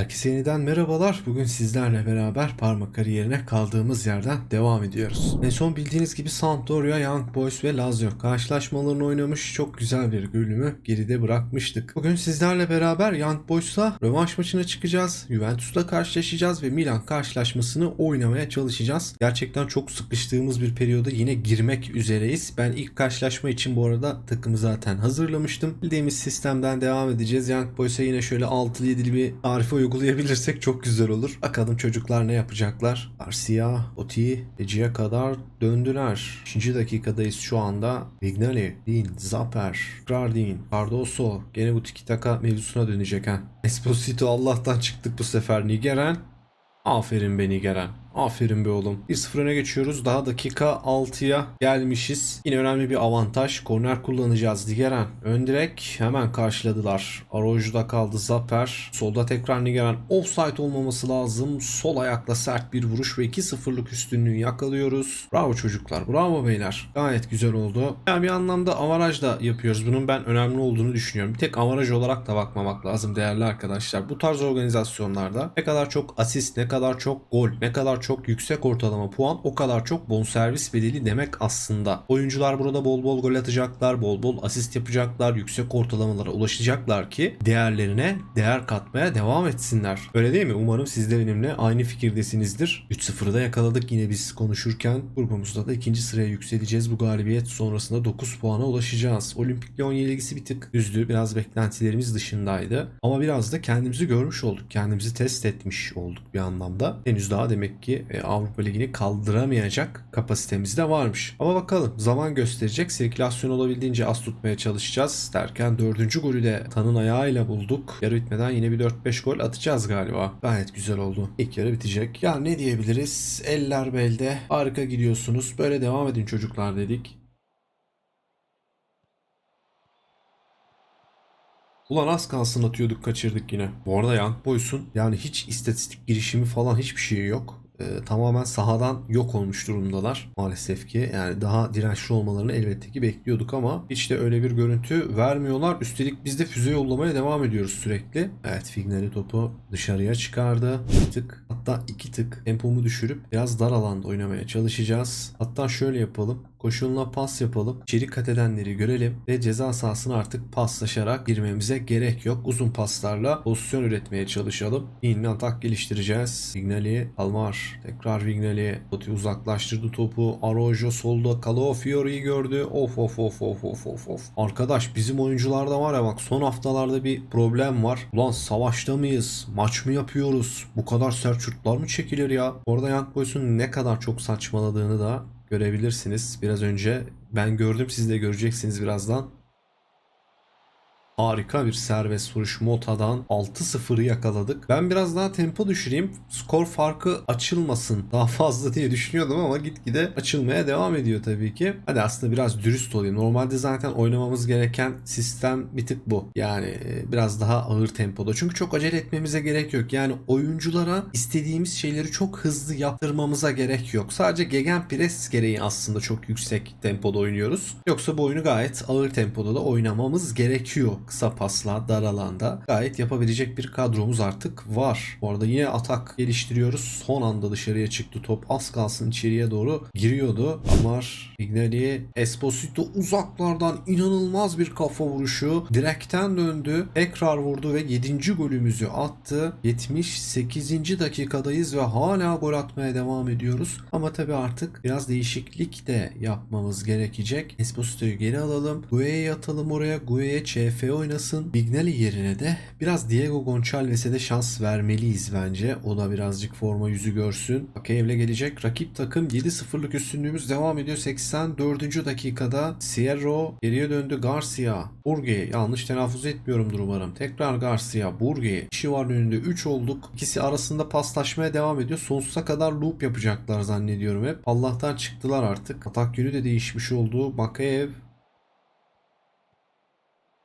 Herkese yeniden merhabalar. Bugün sizlerle beraber parmak kariyerine kaldığımız yerden devam ediyoruz. En son bildiğiniz gibi Sampdoria, Young Boys ve Lazio karşılaşmalarını oynamış çok güzel bir bölümü geride bırakmıştık. Bugün sizlerle beraber Young Boys'la rövanş maçına çıkacağız. Juventus'la karşılaşacağız ve Milan karşılaşmasını oynamaya çalışacağız. Gerçekten çok sıkıştığımız bir periyoda yine girmek üzereyiz. Ben ilk karşılaşma için bu arada takımı zaten hazırlamıştım. Bildiğimiz sistemden devam edeceğiz. Young Boys'a yine şöyle 6'lı 7'li bir tarife uygulayabilirsek çok güzel olur. Bakalım çocuklar ne yapacaklar? Garcia, Oti, Eci'ye kadar döndüler. 5. dakikadayız şu anda. Vignali, Dean, Zapper, Grardin, Cardoso. Gene bu tiki taka mevzusuna dönecek ha. Esposito Allah'tan çıktık bu sefer. Nigeren. Aferin be Nigeren. Aferin be oğlum. 1-0 öne geçiyoruz. Daha dakika 6'ya gelmişiz. Yine önemli bir avantaj. Korner kullanacağız. Nigeren. Ön direk hemen karşıladılar. Aroj'da kaldı Zaper. Solda tekrar Nigeren. Offside olmaması lazım. Sol ayakla sert bir vuruş ve 2-0'lık üstünlüğü yakalıyoruz. Bravo çocuklar. Bravo beyler. Gayet güzel oldu. Yani bir anlamda avaraj da yapıyoruz. Bunun ben önemli olduğunu düşünüyorum. Bir tek avaraj olarak da bakmamak lazım değerli arkadaşlar. Bu tarz organizasyonlarda ne kadar çok asist, ne kadar çok gol, ne kadar çok yüksek ortalama puan o kadar çok bonservis bedeli demek aslında. Oyuncular burada bol bol gol atacaklar, bol bol asist yapacaklar, yüksek ortalamalara ulaşacaklar ki değerlerine değer katmaya devam etsinler. Öyle değil mi? Umarım siz de benimle aynı fikirdesinizdir. 3-0'ı da yakaladık yine biz konuşurken. Grubumuzda da ikinci sıraya yükseleceğiz. Bu galibiyet sonrasında 9 puana ulaşacağız. Olimpik Lyon yenilgisi bir tık üzdü. Biraz beklentilerimiz dışındaydı. Ama biraz da kendimizi görmüş olduk. Kendimizi test etmiş olduk bir anlamda. Henüz daha demek ki e, Avrupa Ligi'ni kaldıramayacak kapasitemiz de varmış. Ama bakalım zaman gösterecek. Sirkülasyon olabildiğince az tutmaya çalışacağız. Derken dördüncü golü de Tan'ın ayağıyla bulduk. Yarı bitmeden yine bir 4-5 gol atacağız galiba. Gayet güzel oldu. İlk yarı bitecek. Ya ne diyebiliriz? Eller belde. Harika gidiyorsunuz. Böyle devam edin çocuklar dedik. Ulan az kalsın atıyorduk kaçırdık yine. Bu arada Young Boys'un yani hiç istatistik girişimi falan hiçbir şeyi yok. Ee, tamamen sahadan yok olmuş durumdalar maalesef ki. Yani daha dirençli olmalarını elbette ki bekliyorduk ama hiç de öyle bir görüntü vermiyorlar. Üstelik biz de füze yollamaya devam ediyoruz sürekli. Evet Figneri topu dışarıya çıkardı. Bir tık hatta iki tık tempomu düşürüp biraz dar alanda oynamaya çalışacağız. Hatta şöyle yapalım. Koşuluna pas yapalım. İçeri kat edenleri görelim ve ceza sahasına artık paslaşarak girmemize gerek yok. Uzun paslarla pozisyon üretmeye çalışalım. İnli atak geliştireceğiz. Vignali, Almar, tekrar Vignali. Totti uzaklaştırdı topu. Arojo solda Calafiori'yi gördü. Of of of of of of of. Arkadaş bizim oyuncularda var ya bak son haftalarda bir problem var. Ulan savaşta mıyız? Maç mı yapıyoruz? Bu kadar sert şutlar mı çekilir ya? Orada Young Boys'un ne kadar çok saçmaladığını da görebilirsiniz. Biraz önce ben gördüm siz de göreceksiniz birazdan. Harika bir serbest vuruş Mota'dan 6-0'ı yakaladık. Ben biraz daha tempo düşüreyim. Skor farkı açılmasın daha fazla diye düşünüyordum ama gitgide açılmaya devam ediyor tabii ki. Hadi aslında biraz dürüst olayım. Normalde zaten oynamamız gereken sistem bir tık bu. Yani e, biraz daha ağır tempoda. Çünkü çok acele etmemize gerek yok. Yani oyunculara istediğimiz şeyleri çok hızlı yaptırmamıza gerek yok. Sadece gegen pres gereği aslında çok yüksek tempoda oynuyoruz. Yoksa bu oyunu gayet ağır tempoda da oynamamız gerekiyor kısa pasla dar alanda gayet yapabilecek bir kadromuz artık var. Bu arada yine atak geliştiriyoruz. Son anda dışarıya çıktı top. Az kalsın içeriye doğru giriyordu. Amar, Ignali, Esposito uzaklardan inanılmaz bir kafa vuruşu. Direkten döndü. Tekrar vurdu ve 7. golümüzü attı. 78. dakikadayız ve hala gol atmaya devam ediyoruz. Ama tabii artık biraz değişiklik de yapmamız gerekecek. Esposito'yu geri alalım. Gue'ye atalım oraya. Gue'ye CF oynasın. Bignali yerine de biraz Diego Gonçalves'e de şans vermeliyiz bence. O da birazcık forma yüzü görsün. Bakayev'le gelecek. Rakip takım 7-0'lık üstünlüğümüz devam ediyor. 84. dakikada Sierro geriye döndü. Garcia. Burge. Yanlış telaffuz etmiyorumdur umarım. Tekrar Garcia. Burge. İşi var önünde 3 olduk. İkisi arasında paslaşmaya devam ediyor. Sonsuza kadar loop yapacaklar zannediyorum hep. Allah'tan çıktılar artık. Atak yönü de değişmiş oldu. Bakayev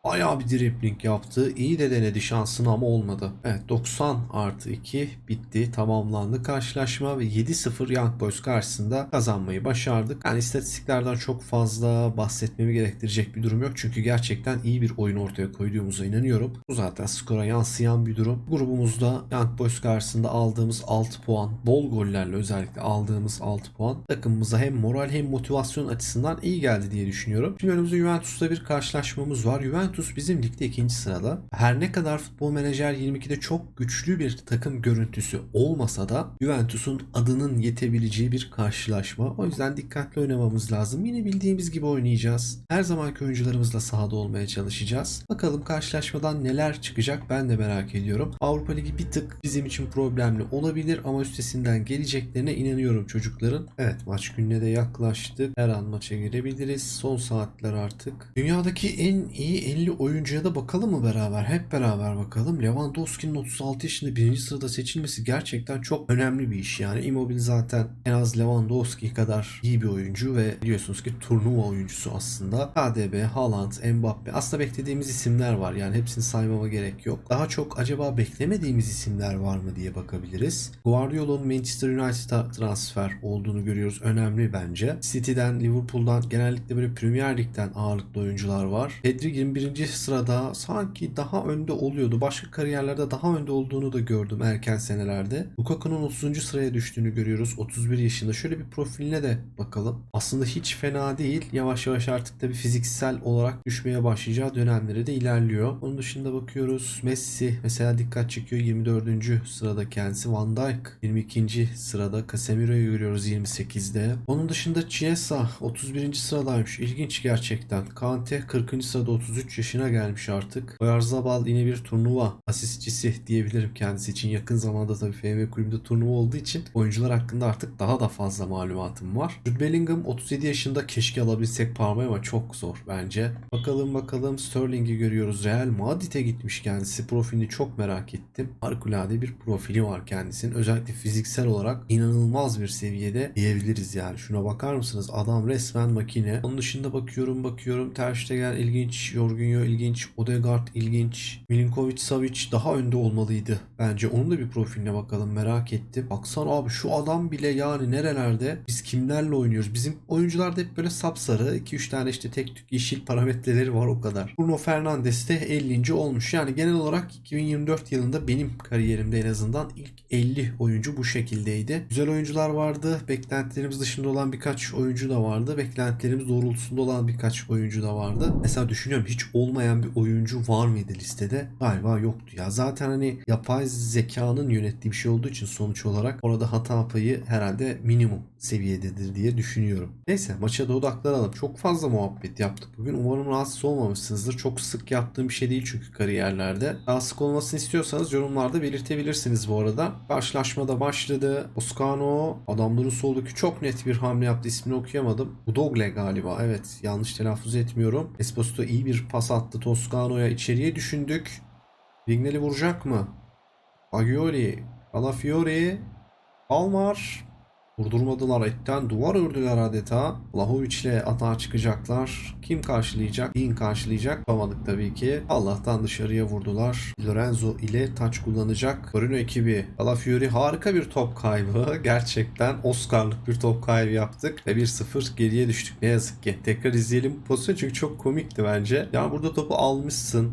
Bayağı bir dripling yaptı. İyi de denedi şansını ama olmadı. Evet 90 artı 2 bitti. Tamamlandı karşılaşma ve 7-0 Young Boys karşısında kazanmayı başardık. Yani istatistiklerden çok fazla bahsetmemi gerektirecek bir durum yok. Çünkü gerçekten iyi bir oyun ortaya koyduğumuza inanıyorum. Bu zaten skora yansıyan bir durum. Grubumuzda Young Boys karşısında aldığımız 6 puan, bol gollerle özellikle aldığımız 6 puan takımımıza hem moral hem motivasyon açısından iyi geldi diye düşünüyorum. Şimdi önümüzde Juventus'ta bir karşılaşmamız var. Juventus bizim ligde ikinci sırada. Her ne kadar Futbol Menajer 22'de çok güçlü bir takım görüntüsü olmasa da Juventus'un adının yetebileceği bir karşılaşma. O yüzden dikkatli oynamamız lazım. Yine bildiğimiz gibi oynayacağız. Her zamanki oyuncularımızla sahada olmaya çalışacağız. Bakalım karşılaşmadan neler çıkacak ben de merak ediyorum. Avrupa Ligi bir tık bizim için problemli olabilir ama üstesinden geleceklerine inanıyorum çocukların. Evet maç gününe de yaklaştık. Her an maça girebiliriz. Son saatler artık. Dünyadaki en iyi 50 oyuncuya da bakalım mı beraber? Hep beraber bakalım. Lewandowski'nin 36 yaşında birinci sırada seçilmesi gerçekten çok önemli bir iş. Yani Immobile zaten en az Lewandowski kadar iyi bir oyuncu ve biliyorsunuz ki turnuva oyuncusu aslında. KDB, Haaland, Mbappe aslında beklediğimiz isimler var. Yani hepsini saymama gerek yok. Daha çok acaba beklemediğimiz isimler var mı diye bakabiliriz. Guardiola'nın Manchester United'a transfer olduğunu görüyoruz. Önemli bence. City'den, Liverpool'dan genellikle böyle Premier Lig'den ağırlıklı oyuncular var. Pedri 21. sırada sanki daha önde oluyordu. Başka kariyerlerde daha önde olduğunu da gördüm erken senelerde. Lukaku'nun 30. sıraya düştüğünü görüyoruz. 31 yaşında. Şöyle bir profiline de bakalım. Aslında hiç fena değil. Yavaş yavaş artık da bir fiziksel olarak düşmeye başlayacağı dönemlere de ilerliyor. Onun dışında bakıyoruz. Messi mesela dikkat çekiyor. 24. sırada kendisi. Van Dijk 22. sırada. Casemiro'yu görüyoruz 28'de. Onun dışında Chiesa 31. sıradaymış. İlginç gerçekten. Kante 40. sırada 33 yaşına gelmiş artık. Oyarzabal yine bir turnuva asistçisi diyebilirim kendisi için. Yakın zamanda tabii FM kulübünde turnuva olduğu için oyuncular hakkında artık daha da fazla malumatım var. Jude Bellingham 37 yaşında keşke alabilsek parmayı ama çok zor bence. Bakalım bakalım Sterling'i görüyoruz. Real Madrid'e gitmiş kendisi. Profilini çok merak ettim. Harikulade bir profili var kendisinin. Özellikle fiziksel olarak inanılmaz bir seviyede diyebiliriz yani. Şuna bakar mısınız? Adam resmen makine. Onun dışında bakıyorum bakıyorum. Ter Stegen ilginç. Jorginho ilginç. Odegaard ilginç. Milinkovic Savic daha önde olmalıydı. Bence onun da bir profiline bakalım merak ettim. Baksana abi şu adam bile yani nerelerde biz kimlerle oynuyoruz? Bizim oyuncularda hep böyle sapsarı 2-3 tane işte tek tük yeşil parametreleri var o kadar. Bruno Fernandes de 50. olmuş. Yani genel olarak 2024 yılında benim kariyerimde en azından ilk 50 oyuncu bu şekildeydi. Güzel oyuncular vardı. Beklentilerimiz dışında olan birkaç oyuncu da vardı. Beklentilerimiz doğrultusunda olan birkaç oyuncu da vardı. Mesela düşünüyorum hiç olmayan bir oyuncu var mıydı listede? Galiba yoktu ya. Zaten hani yapay zekanın yönettiği bir şey olduğu için sonuç olarak orada hata payı herhalde minimum seviyededir diye düşünüyorum. Neyse maça da odaklanalım. Çok fazla muhabbet yaptık bugün. Umarım rahatsız olmamışsınızdır. Çok sık yaptığım bir şey değil çünkü kariyerlerde. Daha sık olmasını istiyorsanız yorumlarda belirtebilirsiniz bu arada. Karşılaşma da başladı. Oscano adamların soldaki çok net bir hamle yaptı. İsmini okuyamadım. Udogle galiba. Evet yanlış telaffuz etmiyorum. Esposito iyi bir pas attı Toscano'ya. içeriye düşündük. Vignel'i vuracak mı? Agioli, Calafiori, Almar. Vurdurmadılar etten duvar ördüler adeta. Lahovic ile atağa çıkacaklar. Kim karşılayacak? Dean karşılayacak. Yapamadık tabii ki. Allah'tan dışarıya vurdular. Lorenzo ile taç kullanacak. Torino ekibi. Calafiori harika bir top kaybı. Gerçekten Oscar'lık bir top kaybı yaptık. Ve 1-0 geriye düştük ne yazık ki. Tekrar izleyelim bu pozisyonu çünkü çok komikti bence. Ya burada topu almışsın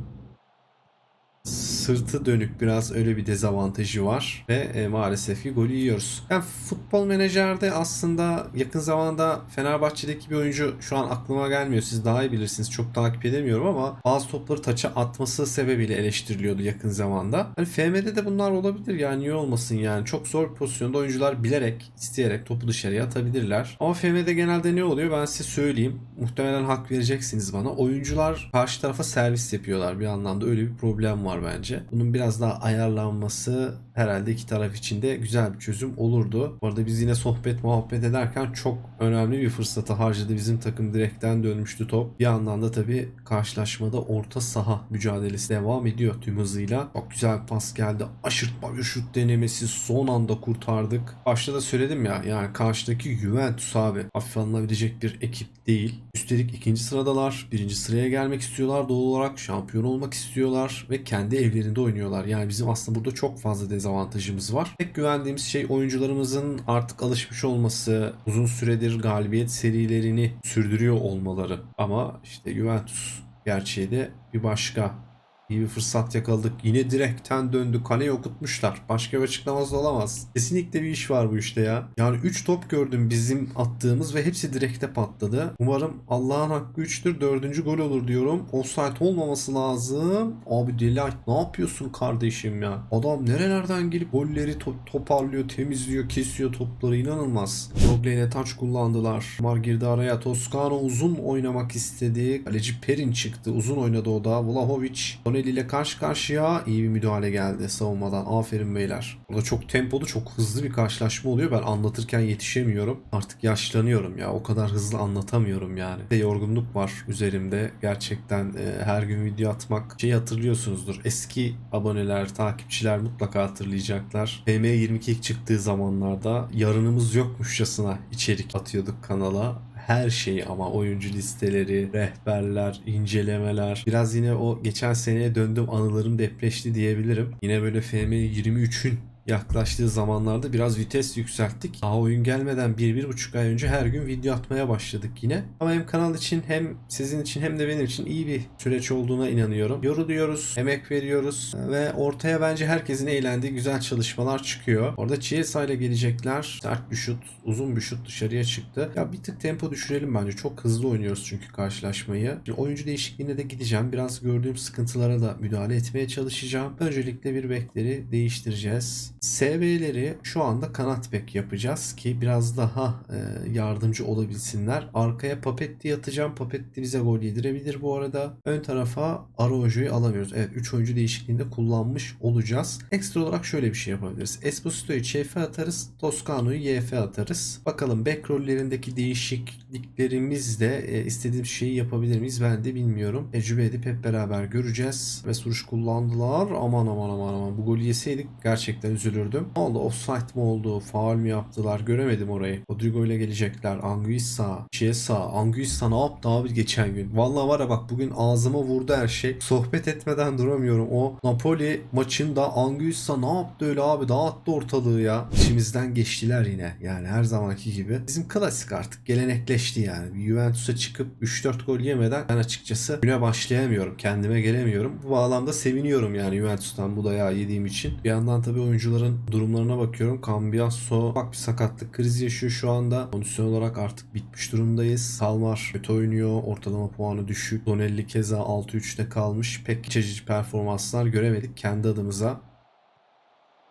sırtı dönük biraz öyle bir dezavantajı var ve e, maalesef ki golü yiyoruz. Yani futbol menajerde aslında yakın zamanda Fenerbahçe'deki bir oyuncu şu an aklıma gelmiyor. Siz daha iyi bilirsiniz. Çok takip edemiyorum ama bazı topları taça atması sebebiyle eleştiriliyordu yakın zamanda. Hani FM'de de bunlar olabilir yani niye olmasın yani. Çok zor bir pozisyonda oyuncular bilerek, isteyerek topu dışarıya atabilirler. Ama FM'de genelde ne oluyor ben size söyleyeyim. Muhtemelen hak vereceksiniz bana. Oyuncular karşı tarafa servis yapıyorlar bir anlamda. Öyle bir problem var bence. sadece. Bunun biraz daha ayarlanması herhalde iki taraf için de güzel bir çözüm olurdu. Bu arada biz yine sohbet muhabbet ederken çok önemli bir fırsatı harcadı. Bizim takım direkten dönmüştü top. Bir yandan da tabii karşılaşmada orta saha mücadelesi devam ediyor tüm hızıyla. Çok güzel pas geldi. Aşırtma bir şut denemesi son anda kurtardık. Başta da söyledim ya yani karşıdaki Juventus abi hafife alınabilecek bir ekip değil. Üstelik ikinci sıradalar. Birinci sıraya gelmek istiyorlar doğal olarak. Şampiyon olmak istiyorlar ve kendi evlerinde oynuyorlar. Yani bizim aslında burada çok fazla dezavantajımız var. Tek güvendiğimiz şey oyuncularımızın artık alışmış olması, uzun süredir galibiyet serilerini sürdürüyor olmaları. Ama işte Juventus gerçeği de bir başka. İyi bir fırsat yakaladık. Yine direkten döndü. Kaleyi okutmuşlar. Başka bir açıklaması olamaz. Kesinlikle bir iş var bu işte ya. Yani 3 top gördüm bizim attığımız ve hepsi direkte patladı. Umarım Allah'ın hakkı 3'tür. 4. gol olur diyorum. Offside olmaması lazım. Abi Delight ne yapıyorsun kardeşim ya? Adam nerelerden gelip golleri to- toparlıyor, temizliyor, kesiyor topları. inanılmaz. Rogle taç kullandılar. Mar girdi araya. Toscano uzun oynamak istedi. Kaleci Perin çıktı. Uzun oynadı o da. Vlahovic Tonelli ile karşı karşıya iyi bir müdahale geldi savunmadan. Aferin beyler. Burada çok tempolu, çok hızlı bir karşılaşma oluyor. Ben anlatırken yetişemiyorum. Artık yaşlanıyorum ya. O kadar hızlı anlatamıyorum yani. De yorgunluk var üzerimde. Gerçekten e, her gün video atmak. Şey hatırlıyorsunuzdur. Eski aboneler, takipçiler mutlaka hatırlayacaklar. PM22 ilk çıktığı zamanlarda yarınımız yokmuşçasına içerik atıyorduk kanala her şey ama oyuncu listeleri, rehberler, incelemeler. Biraz yine o geçen seneye döndüm anılarım depreşti diyebilirim. Yine böyle FM 23'ün yaklaştığı zamanlarda biraz vites yükselttik. Daha oyun gelmeden 1-1,5 ay önce her gün video atmaya başladık yine. Ama hem kanal için hem sizin için hem de benim için iyi bir süreç olduğuna inanıyorum. Yoruluyoruz, emek veriyoruz ve ortaya bence herkesin eğlendiği güzel çalışmalar çıkıyor. Orada Chiesa ile gelecekler. Sert bir şut, uzun bir şut dışarıya çıktı. Ya bir tık tempo düşürelim bence. Çok hızlı oynuyoruz çünkü karşılaşmayı. Şimdi oyuncu değişikliğine de gideceğim. Biraz gördüğüm sıkıntılara da müdahale etmeye çalışacağım. Öncelikle bir bekleri değiştireceğiz. SV'leri şu anda kanat bek yapacağız ki biraz daha e, yardımcı olabilsinler. Arkaya Papetti atacağım. Papetti bize gol yedirebilir bu arada. Ön tarafa Araujo'yu alamıyoruz. Evet 3 oyuncu değişikliğinde kullanmış olacağız. Ekstra olarak şöyle bir şey yapabiliriz. Esposito'yu ÇF atarız. Toscano'yu YF atarız. Bakalım back rollerindeki değişikliklerimizle istediğim şeyi yapabilir miyiz ben de bilmiyorum. Tecrübe edip hep beraber göreceğiz. Ve suruş kullandılar. Aman aman aman aman. Bu golü yeseydik gerçekten üzülürdüm. Ne oldu? Offside mi oldu? Faul mü yaptılar? Göremedim orayı. Rodrigo ile gelecekler. Anguissa, Chiesa. Anguissa ne yaptı abi geçen gün? Vallahi var ya bak bugün ağzıma vurdu her şey. Sohbet etmeden duramıyorum. O Napoli maçında Anguissa ne yaptı öyle abi? Dağıttı ortalığı ya. İçimizden geçtiler yine. Yani her zamanki gibi. Bizim klasik artık gelenekleşti yani. Juventus'a çıkıp 3-4 gol yemeden ben açıkçası güne başlayamıyorum. Kendime gelemiyorum. Bu bağlamda seviniyorum yani Juventus'tan bu dayağı yediğim için. Bir yandan tabii oyuncuların durumlarına bakıyorum. Cambiasso bak bir sakatlık krizi yaşıyor şu anda. Kondisyon olarak artık bitmiş durumdayız. Salmar kötü oynuyor. Ortalama puanı düşük. Donelli keza 6-3'te kalmış. Pek açıcı performanslar göremedik kendi adımıza.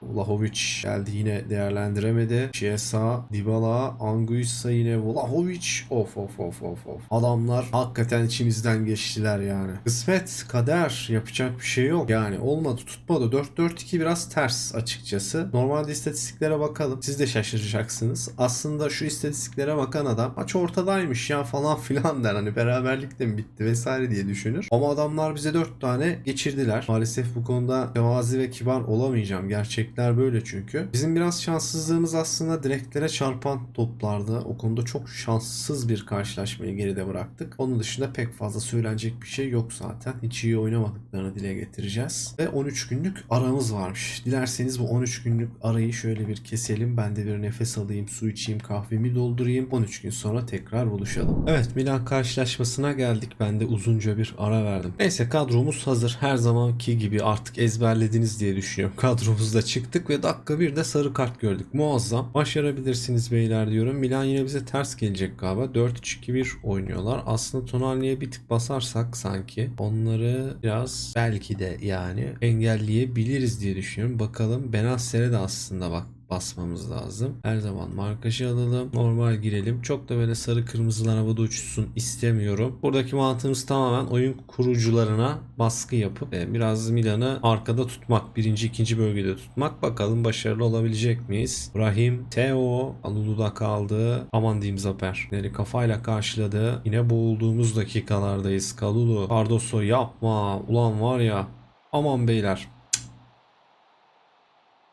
Vlahovic geldi yine değerlendiremedi. Chiesa, Dybala, Anguissa yine Vlahovic. Of of of of of. Adamlar hakikaten içimizden geçtiler yani. Kısmet, kader yapacak bir şey yok. Yani olmadı tutmadı. 4-4-2 biraz ters açıkçası. Normalde istatistiklere bakalım. Siz de şaşıracaksınız. Aslında şu istatistiklere bakan adam maç ortadaymış ya falan filan der. Hani beraberlik de mi bitti vesaire diye düşünür. Ama adamlar bize 4 tane geçirdiler. Maalesef bu konuda tevazi ve kibar olamayacağım. Gerçek Gerçekler böyle çünkü. Bizim biraz şanssızlığımız aslında direklere çarpan toplarda. O konuda çok şanssız bir karşılaşmayı geride bıraktık. Onun dışında pek fazla söylenecek bir şey yok zaten. Hiç iyi oynamadıklarını dile getireceğiz. Ve 13 günlük aramız varmış. Dilerseniz bu 13 günlük arayı şöyle bir keselim. Ben de bir nefes alayım, su içeyim, kahvemi doldurayım. 13 gün sonra tekrar buluşalım. Evet Milan karşılaşmasına geldik. Ben de uzunca bir ara verdim. Neyse kadromuz hazır. Her zamanki gibi artık ezberlediniz diye düşünüyorum. Kadromuzda çık çıktık ve dakika bir de sarı kart gördük. Muazzam. Başarabilirsiniz beyler diyorum. Milan yine bize ters gelecek galiba. 4-3-2-1 oynuyorlar. Aslında Tonali'ye bir tık basarsak sanki onları biraz belki de yani engelleyebiliriz diye düşünüyorum. Bakalım Benasser'e de aslında bak basmamız lazım. Her zaman markajı alalım. Normal girelim. Çok da böyle sarı kırmızılar havada uçuşsun istemiyorum. Buradaki mantığımız tamamen oyun kurucularına baskı yapıp e, biraz Milan'ı arkada tutmak. Birinci, ikinci bölgede tutmak. Bakalım başarılı olabilecek miyiz? Brahim, Theo, Alulu'da kaldı. Aman diyeyim Zaper. Neri kafayla karşıladı. Yine boğulduğumuz dakikalardayız. Kalulu, Cardoso yapma. Ulan var ya. Aman beyler.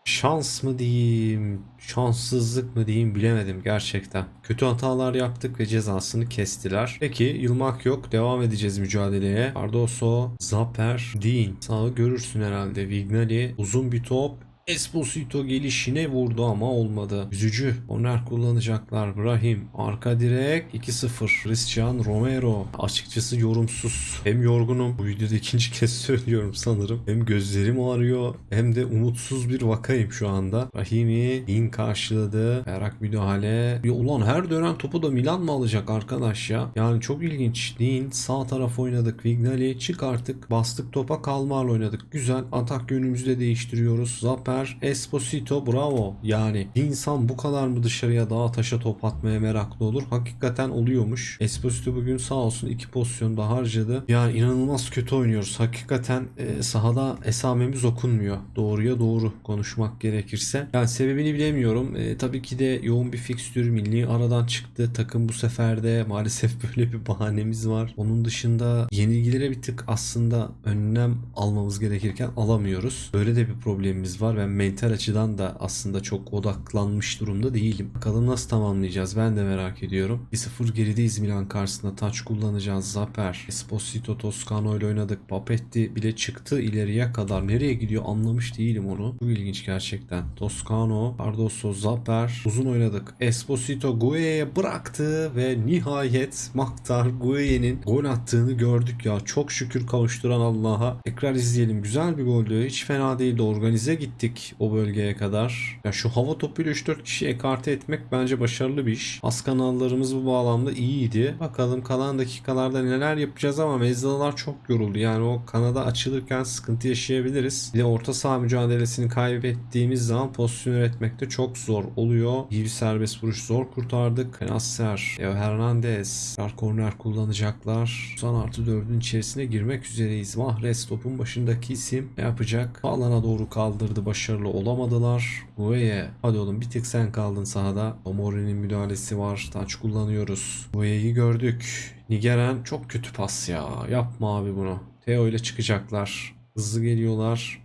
Şans mı diyeyim, şanssızlık mı diyeyim bilemedim gerçekten. Kötü hatalar yaptık ve cezasını kestiler. Peki yılmak yok. Devam edeceğiz mücadeleye. Cardoso, Zaper, Dean. Sağı görürsün herhalde. Vignali uzun bir top. Esposito gelişine vurdu ama olmadı. Üzücü. Korner kullanacaklar. Brahim. Arka direk 2-0. Cristian Romero. Açıkçası yorumsuz. Hem yorgunum. Bu videoda ikinci kez söylüyorum sanırım. Hem gözlerim ağrıyor. Hem de umutsuz bir vakayım şu anda. Rahimi Dean karşıladı. Berrak müdahale. Ya ulan her dönen topu da Milan mı alacak arkadaş ya? Yani çok ilginç. Dean sağ taraf oynadık. Vignali çık artık. Bastık topa Kalmar'la oynadık. Güzel. Atak yönümüzü de değiştiriyoruz. Zaper Esposito bravo. Yani insan bu kadar mı dışarıya dağa taşa top atmaya meraklı olur? Hakikaten oluyormuş. Esposito bugün sağ olsun iki pozisyon da harcadı. Yani inanılmaz kötü oynuyoruz. Hakikaten e, sahada esamemiz okunmuyor. Doğruya doğru konuşmak gerekirse. Yani sebebini bilemiyorum. E, tabii ki de yoğun bir fikstür milli aradan çıktı. Takım bu sefer de maalesef böyle bir bahanemiz var. Onun dışında yenilgilere bir tık aslında önlem almamız gerekirken alamıyoruz. Böyle de bir problemimiz var. Ben mental açıdan da aslında çok odaklanmış durumda değilim. Bakalım nasıl tamamlayacağız ben de merak ediyorum. 1-0 gerideyiz Milan karşısında. Taç kullanacağız. Zaper, Esposito, Toscano ile oynadık. Papetti bile çıktı ileriye kadar. Nereye gidiyor anlamış değilim onu. Bu ilginç gerçekten. Toscano, Cardoso, Zaper. Uzun oynadık. Esposito Gue'ye bıraktı ve nihayet Maktar Gue'nin gol attığını gördük ya. Çok şükür kavuşturan Allah'a. Tekrar izleyelim. Güzel bir goldü. Hiç fena değildi. Organize gittik o bölgeye kadar. Ya şu hava topuyla 3-4 kişi ekarte etmek bence başarılı bir iş. Az kanallarımız bu bağlamda iyiydi. Bakalım kalan dakikalarda neler yapacağız ama Mezdalılar çok yoruldu. Yani o kanada açılırken sıkıntı yaşayabiliriz. Bir de orta saha mücadelesini kaybettiğimiz zaman pozisyon üretmekte çok zor oluyor. İyi bir serbest vuruş zor kurtardık. Nasser, Leo Hernandez, Kar korner kullanacaklar. 90 artı 4'ün içerisine girmek üzereyiz. Mahrez topun başındaki isim ne yapacak? Alana doğru kaldırdı. Başarılı olamadılar. Gueye hadi oğlum bir tek sen kaldın sahada. Omori'nin müdahalesi var. Taç kullanıyoruz. Gueye'yi gördük. Nigeren çok kötü pas ya. Yapma abi bunu. Theo ile çıkacaklar. Hızlı geliyorlar.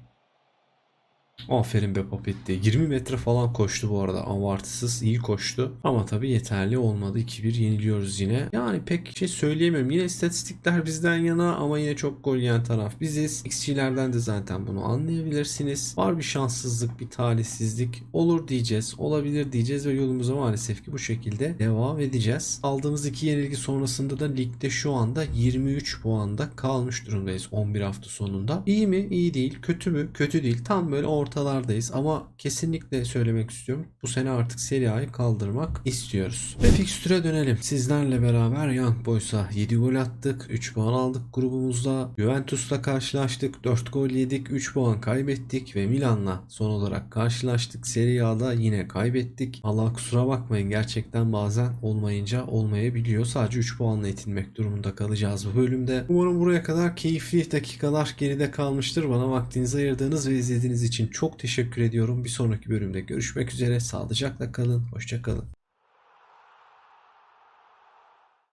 Aferin be Papetti. 20 metre falan koştu bu arada. Avartısız iyi koştu. Ama tabii yeterli olmadı. 2-1 yeniliyoruz yine. Yani pek şey söyleyemiyorum. Yine istatistikler bizden yana ama yine çok gol yiyen taraf biziz. XG'lerden de zaten bunu anlayabilirsiniz. Var bir şanssızlık, bir talihsizlik. Olur diyeceğiz. Olabilir diyeceğiz ve yolumuza maalesef ki bu şekilde devam edeceğiz. Aldığımız iki yenilgi sonrasında da ligde şu anda 23 puanda kalmış durumdayız 11 hafta sonunda. İyi mi? İyi değil. Kötü mü? Kötü değil. Tam böyle ortalardayız ama kesinlikle söylemek istiyorum. Bu sene artık Serie A'yı kaldırmak istiyoruz. Ve fikstüre dönelim. Sizlerle beraber Young Boys'a 7 gol attık. 3 puan aldık grubumuzda. Juventus'la karşılaştık. 4 gol yedik. 3 puan kaybettik ve Milan'la son olarak karşılaştık. Serie A'da yine kaybettik. Allah kusura bakmayın gerçekten bazen olmayınca olmayabiliyor. Sadece 3 puanla yetinmek durumunda kalacağız bu bölümde. Umarım buraya kadar keyifli dakikalar geride kalmıştır. Bana vaktinizi ayırdığınız ve izlediğiniz için çok teşekkür ediyorum. Bir sonraki bölümde görüşmek üzere. Sağlıcakla kalın. Hoşçakalın.